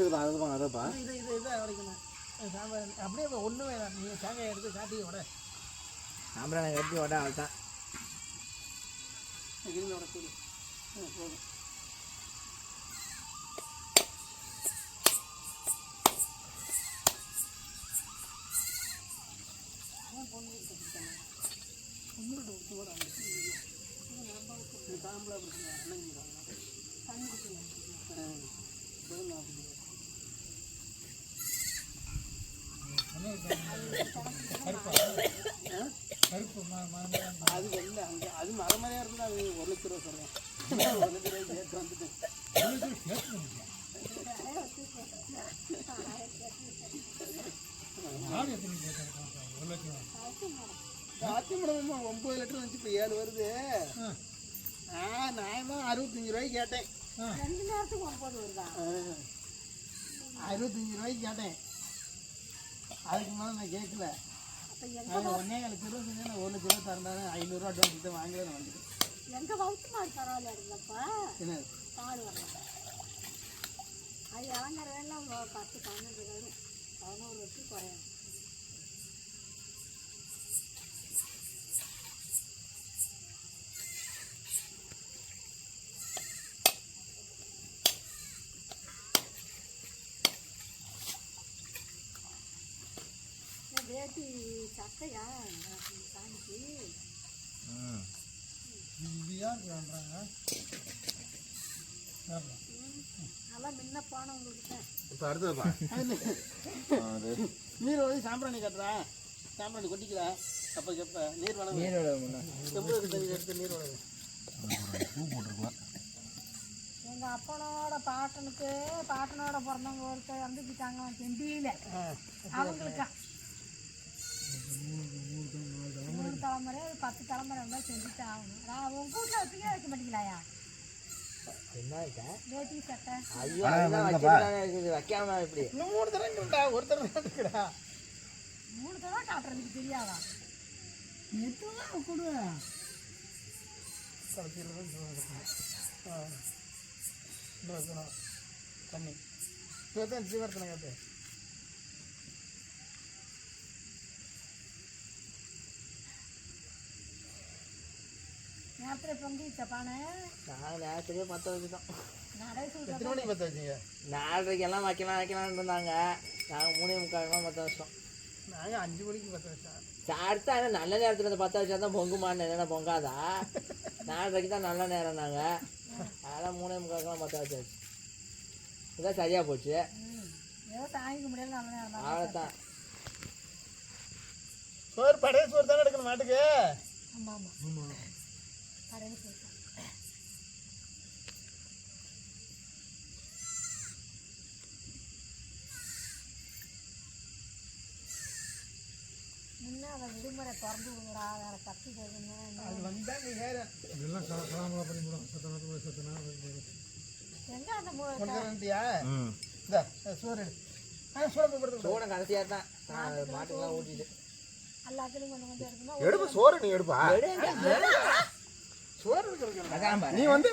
இதுதான் அதுதான் அதுப்பா இது இது இதை உடைக்கணும். சாம்பார். அப்படியே ஒன்றும் வேணாம். நீ தேங்காய் எடுத்து காட்டி உட சாம்பிராணி கட்டி விட அவ்வளோதான் கிருமி உடக்கூடு போதும் அது இல்லை அங்கே அது மரமறையாக இருந்தால் அது ஒரு லட்ச ரூபா சொல்கிறேன் ஒரு லட்ச ரூபாய் சேர்த்து வந்துட்டு அதிமுக ஒம்பது லிட்டர் வந்துச்சு இப்போ ஏழு வருது? ஆ. நியாயமா அறுபத்தஞ்சு ரூபாய்க்கு கேட்டேன் ரெண்டு நேரத்துக்கு வருதா. அறுபத்தஞ்சு ரூபாய்க்கு கேட்டேன். அதுக்கு மேலே நான் கேட்கல ஒன்னே கால் கிலோ செஞ்சு நான் ஒரு லட்ச ரூபா தரந்தாரு ஐநூறுரூவா அட்வான்ஸ் கிட்ட வாங்கவே நான் வந்துட்டேன் எங்க வவுத்து மாடு பரவாயில்ல இருந்தப்பா. என்ன? வரல அது இறங்குற வேலை பத்து பன்னெண்டு வரும் பதினோரு வருஷம் குறையும் வேட்டி சக்கையா சாமிக்கு அடுத்ததுப்பா நீர் வந்து சாம்பிராணி கட்டுறா. சாம்பிராணி கொட்டிக்கல அப்போ கெப்ப நீர் வளம் செம்பு தண்ணி எடுத்து நீர் வளம் பூ போட்டிருக்கலாம் அப்பனோட பாட்டனுக்கு பாட்டனோட பிறந்தவங்க ஒருத்தர் வந்துக்கிட்டாங்க செண்டியில அவங்களுக்கா? தலைமுறை பத்து தலைமுறை இருந்தால் செஞ்சுட்டு ஆகணும். நான் உங்க வீட்டில் வச்சுக்கே வைக்க மாட்டீங்களாயா மூணு தடவை காட்டுறதுக்கு தெரியாதா? எதுவும் கொடு. தண்ணி. இப்போ தான் ஜீவர்த்தனை கேட்டு. நேரத்தில் பொங்கி சப்பானே நாங்கள் நேரத்துலேயே பற்ற வச்சுட்டோம். எத்தனை மணிக்கு பற்ற வச்சீங்க? நாலரைக்கு எல்லாம் வைக்கலாம் வைக்கலாம்னு இருந்தாங்க. நாங்கள் மூணே முக்காலுக்குலாம் பற்ற வச்சிட்டோம். நாங்கள் அஞ்சு மணிக்கு பற்ற வச்சோம். அடுத்த ஆனால் நல்ல நேரத்தில் இந்த பற்ற வச்சா தான் பொங்குமான்னு என்னென்ன பொங்காதா? நாலரைக்கு தான் நல்ல நேரம் நாங்கள் அதெல்லாம் மூணே முக்காலுக்குலாம் பற்ற வச்சாச்சு. இதான் சரியாக போச்சு. ம். ஏதோ தாங்கிக்க முடியல நல்ல நேரம் தான். அவ்வளோதான் சோறு பழைய சோறு தானே எடுக்கணும் மாட்டுக்கு? ஆமாம் ஆமாம் முன்ன அதை விடுமுறை திறந்து விடுங்கடா வேற கத்தி போகுதுன்னு அது வந்தால் நீ வேற எங்க அந்த கொண்டு வந்துட்டியா இந்த சோறு எடு. ஆ சோறு போடுறது சோடை கடைசியாக தான் மாட்டுக்கெல்லாம் ஊட்டிட்டு. எல்லாத்துலையும் எடுப்பு சோறு நீ எடுப்பா சோறு இருக்கிறது அதான் பாரு. நீ வந்து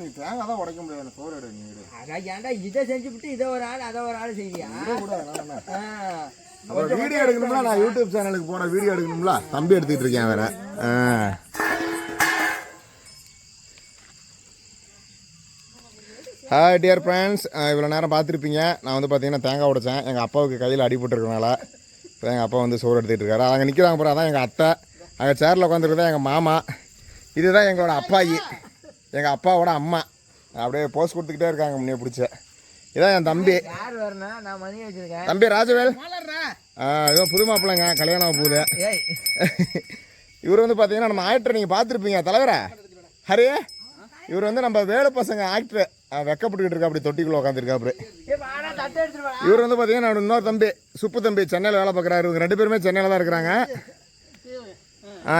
நீ தேங்காய் தான் உடைக்க முடியாது. சோறு எடு நீ எடு. அதான் ஏன்டா இதை செஞ்சுவிட்டு இதை ஒரு ஆள் அதை ஒரு ஆள்? ஆ. அப்புறம் வீடியோ எடுக்கணும்ல? நான் யூடியூப் சேனலுக்கு போன வீடியோ எடுக்கணும்ல? தம்பி எடுத்துக்கிட்டு இருக்கேன் வேற. ஹாய் டியர் ஃப்ரெண்ட்ஸ் இவ்வளோ நேரம் பார்த்துருப்பீங்க. நான் வந்து பார்த்தீங்கன்னா தேங்காய் உடைச்சேன். எங்கள் அப்பாவுக்கு கையில் அடிபட்டுருக்கனால இப்போ எங்கள் அப்பா வந்து சோறு எடுத்துகிட்டு இருக்காரு. அங்கே நிற்கிறாங்க அதான் எங்கள் அத்தை. அங்கே சேரில் உட்காந்துருக்கதான் எங்கள் மாமா. இதுதான் எங்களோட அப்பாயி. எங்கள் அப்பாவோட அம்மா. அப்படியே போஸ்ட் கொடுத்துக்கிட்டே இருக்காங்க முன்னே பிடிச்ச. இதான் என் தம்பி. தம்பி ராஜவேல். ஆ இதோ புது மாப்பிள்ளைங்க கல்யாணம் போகுது. இவர் வந்து பார்த்தீங்கன்னா நம்ம ஆக்டர் நீங்கள் பார்த்துருப்பீங்க தலைவரா? ஹரி இவர் வந்து நம்ம வேலை பசங்க ஆக்டர் வெக்கப்பட்டுக்கிட்டு இருக்கா அப்படி தொட்டிக்குள்ள உட்காந்துருக்கா அப்படி ஏய், வாடா, தட்டை எடுத்துட்டு வாடா. இவர் வந்து பார்த்தீங்கன்னா இன்னொரு தம்பி சுப்பு தம்பி சென்னையில் வேலை பார்க்குறாரு. இவங்க ரெண்டு பேருமே சென்னையில் தான் இருக்கிறாங்க.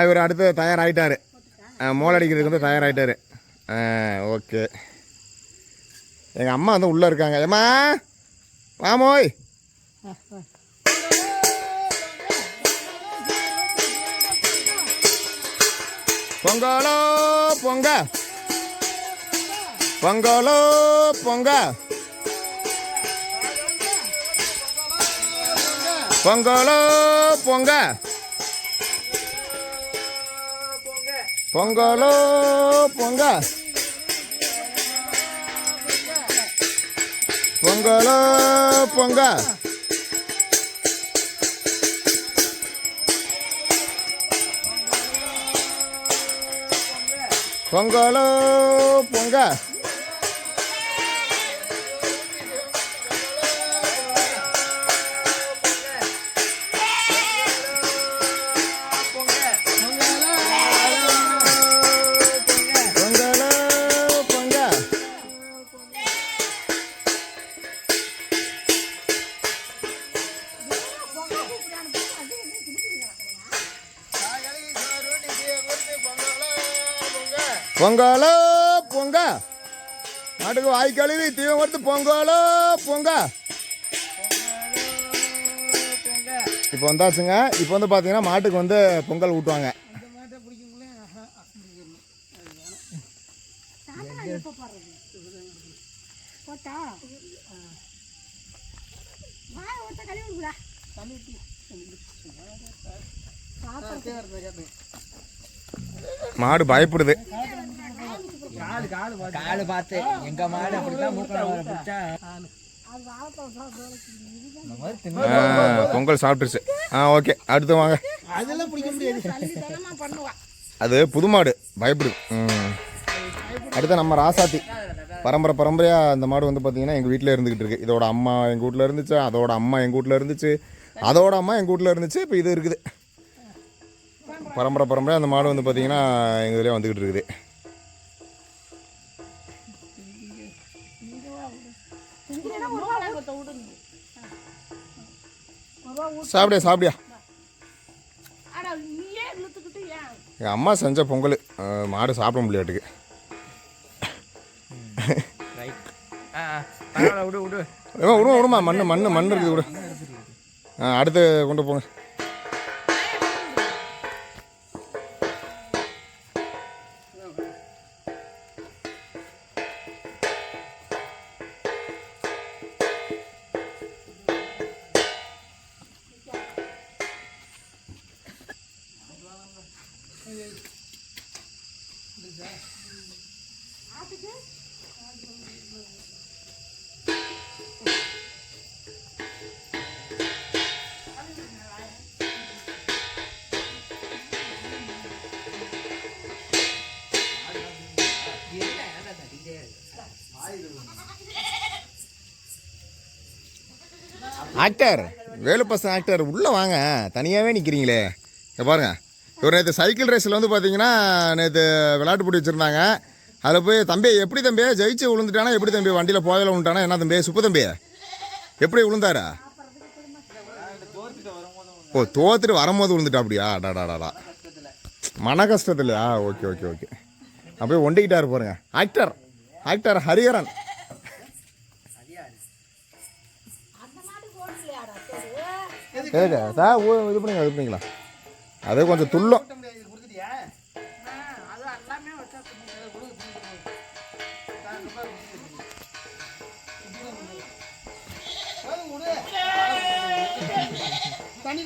இவர் அடுத்து தயாராகிட்டாரு மோல் அடிக்கிறதுக்கு வந்து தயாராகிட்டாரு ஓகே எங்கள் அம்மா வந்து உள்ளே இருக்காங்க. ஏம்மா? வாமோய் பொங்கலோ பொங்க. பொங்கலோ பொங்க. பொங்கலோ பொங்க. பொங்கலோ பொங்க. பொங்கலோ பொங்க. பொங்கலோ பொங்க. பொங்கலோ பொங்க. மாட்டுக்கு வாய் கழுவி தீவம் கொடுத்து பொங்கலோ பொங்க. இப்போ வந்தாச்சுங்க. இப்போ வந்து பார்த்தீங்கன்னா மாட்டுக்கு வந்து பொங்கல் ஊட்டுவாங்க. கழுவி மாடு பயப்படுது. காலு பார்த்து எங்க மாடு அப்படிதான் பொங்கல் சாப்பிட்டுருச்சு. ஆ ஓகே. அடுத்து வாங்க. அதெல்லாம் பிடிக்க முடியாது. தனமா பண்ணுவா அது புது மாடு. பயப்படுது. அடுத்து நம்ம ராசாத்தி. பரம்பரை பரம்பரையாக இந்த மாடு வந்து பார்த்தீங்கன்னா எங்கள் வீட்டில் இருந்துக்கிட்டு இருக்கு. இதோட அம்மா எங்கள் வீட்டில் இருந்துச்சு அதோட அம்மா எங்கள் வீட்டில் இருந்துச்சு அதோட அம்மா எங்கள் வீட்டில் இருந்துச்சு இப்போ இது இருக்குது. பரம்பரை பரம்பரையாக அந்த மாடு வந்து பார்த்தீங்கன்னா எங்கள் இதிலே வந்துக்கிட்டு இருக்குது. சாப்பிடியா சாப்பிடியா எங்கள் அம்மா செஞ்ச பொங்கல் மாடு சாப்பிட முடியாட்டுக்கு. ரைட் ஆ ஆ, பரவாயில்ல விடு விடு. ஏமா விடுமா விடுமா மண் மண் மண் இருக்குது விடு. ஆ அடுத்து கொண்டு போங்க. ஆக்டர் வேலுப்பசன் ஆக்டர் உள்ளே வாங்க. தனியாகவே நிற்கிறீங்களே இங்கே பாருங்க. இவர் நேற்று சைக்கிள் ரேஸில் வந்து பார்த்தீங்கன்னா நேற்று விளையாட்டு போட்டி வச்சுருந்தாங்க. அதில் போய் தம்பி எப்படி தம்பி? ஜெயிச்சு விழுந்துட்டானா? எப்படி தம்பி? வண்டியில் போகல விழுந்துட்டானா? என்ன தம்பி? சுப்பு தம்பி? எப்படி விழுந்தாரா? ஓ தோத்துட்டு வரும்போது விழுந்துட்டா அப்படியா? டாடாடாடா மன கஷ்டத்துலையா ஓகே ஓகே ஓகே. அப்படியே ஒண்டிக்கிட்டாரு பாருங்க. Actor actor Hariharan. கேட்க சார் இது பண்ணிங்க இது பண்ணிங்களா அதே கொஞ்சம் துள்ளும். கொடுத்துட்டியா அது எல்லாமே வச்சா தண்ணி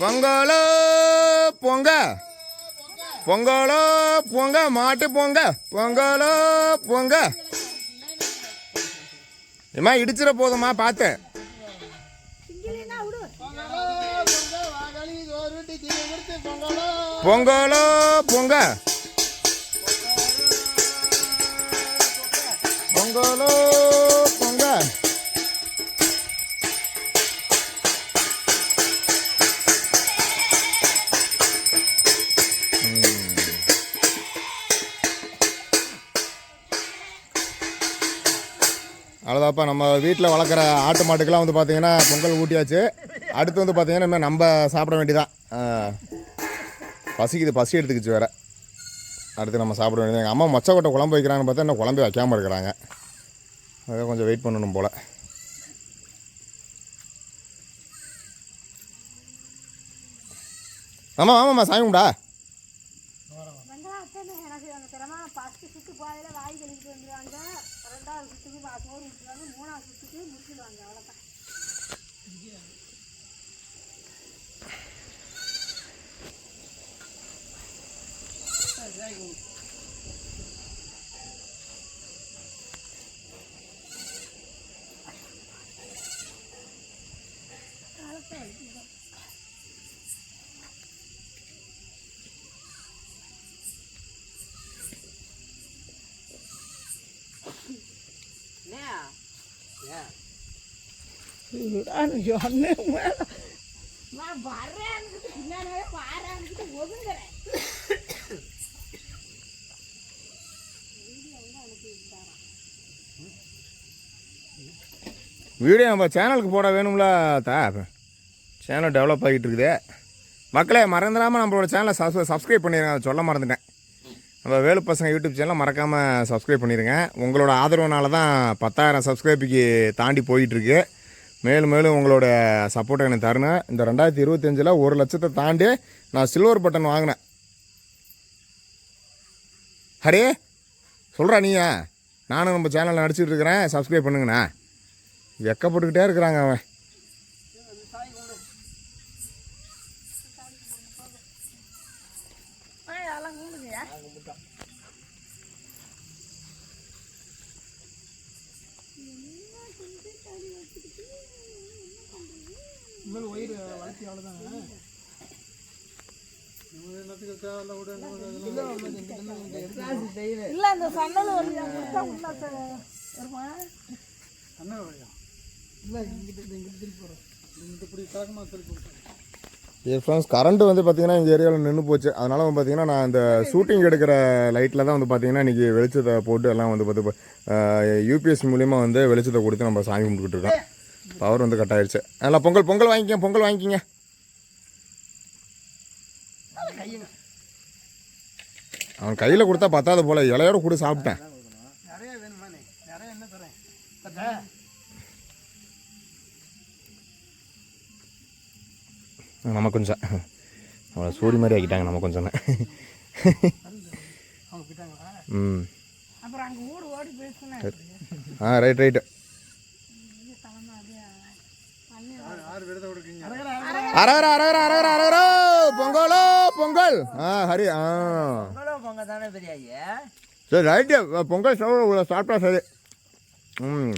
பொங்கலோ பொங்க. பொங்கலோ பொங்க. மாட்டு பொங்க. பொங்கலோ பொங்க. ஏமா இடிச்சிட போதுமா பார்த்தேன். பொங்கலோ பொங்க. பொங்கலோ அவ்வளோதாப்பா நம்ம வீட்டில் வளர்க்குற ஆட்டு மாட்டுக்கெல்லாம் வந்து பார்த்தீங்கன்னா பொங்கல் ஊட்டியாச்சு. அடுத்து வந்து பார்த்தீங்கன்னா இனிமேல் நம்ம சாப்பிட வேண்டியதான் பசிக்குது பசி எடுத்துக்கிச்சு வேறு. அடுத்து நம்ம சாப்பிட வேண்டியது எங்கள் அம்மா மொச்சை கொட்டை குழம்பு வைக்கிறாங்கன்னு பார்த்தா இன்னும் குழம்பு வைக்காமல் இருக்கிறாங்க. அதை கொஞ்சம் வெயிட் பண்ணணும் போல். ஆமாம் ஆமாம்மா சாமி கும்பிடா. ஏன் நான் ஒதுங்குறேன் வீடியோ நம்ம சேனலுக்கு போட வேணும்ல தா சேனல் டெவலப் ஆகிட்டு இருக்குது மக்களே மறந்துடாமல் நம்மளோட சேனலை சப் சப்ஸ்கிரைப் பண்ணிடுங்க அதை சொல்ல மறந்துட்டேன். நம்ம வேலு பசங்க யூடியூப் சேனலை மறக்காமல் சப்ஸ்கிரைப் பண்ணிடுங்க உங்களோட ஆதரவுனால தான் பத்தாயிரம் சப்ஸ்கிரைபுக்கு தாண்டி போயிட்டுருக்கு. மேலும் மேலும் உங்களோட சப்போர்ட்டை எனக்கு தருணேன் இந்த ரெண்டாயிரத்தி இருபத்தஞ்சில் ஒரு லட்சத்தை தாண்டி நான் சில்வர் பட்டன் வாங்கினேன். ஹரே சொல்கிறா நீயா? நானும் நம்ம சேனலில் நடிச்சிட்டு இருக்கிறேன். சப்ஸ்கிரைப் பண்ணுங்கண்ணா. வெக்கப்பட்டுக்கிட்டே இருக்கிறாங்க அவன் அதெல்லாம் கூடுங்க இவ்வளோ வயிறு வளர்த்தி அவ்வளோதாங்க இல்லை அந்த சன்னல் வழியா ச- வருமா இல்லை இங்கிட்டு இங்கிட்டு திருப்பி போகிறோம் இங்கிட்டு இப்படி கலக்கமாக திருப்பி என் ஃப்ரெண்ட்ஸ் கரண்ட்டு வந்து பார்த்திங்கன்னா எங்கள் ஏரியாவில் நின்று போச்சு. அதனால் வந்து பார்த்திங்கன்னா நான் இந்த ஷூட்டிங் எடுக்கிற லைட்டில் தான் வந்து பார்த்தீங்கன்னா இன்றைக்கி வெளிச்சத்தை போட்டு எல்லாம் வந்து பார்த்து யூபிஎஸ் மூலிமா வந்து வெளிச்சத்தை கொடுத்து நம்ம சாமி கும்பிட்டுக்கிட்டு இருக்கோம். பவர் வந்து கட் ஆயிடுச்சு அதில் பொங்கல் பொங்கல் வாங்கிக்கங்க பொங்கல் வாங்கிக்கிங்க. அவன் கையில் கொடுத்தா பத்தாத போல் இலையோட கூட சாப்பிட்டேன். நம்ம கொஞ்சம். அவளை சூடி மாதிரி ஆக்கிட்டாங்க நம்ம கொஞ்சம் ம். ஆ ரைட் ரைட்டு அரவர அரவர அரவர அரவர பொங்கலோ பொங்கல். ஆ ஹரி ஆ. பொங்கலோ தானே பெரிய சரி ரைட்டு பொங்கல் ஸ்டவ் சாப்பிட்டா சரி. ம்.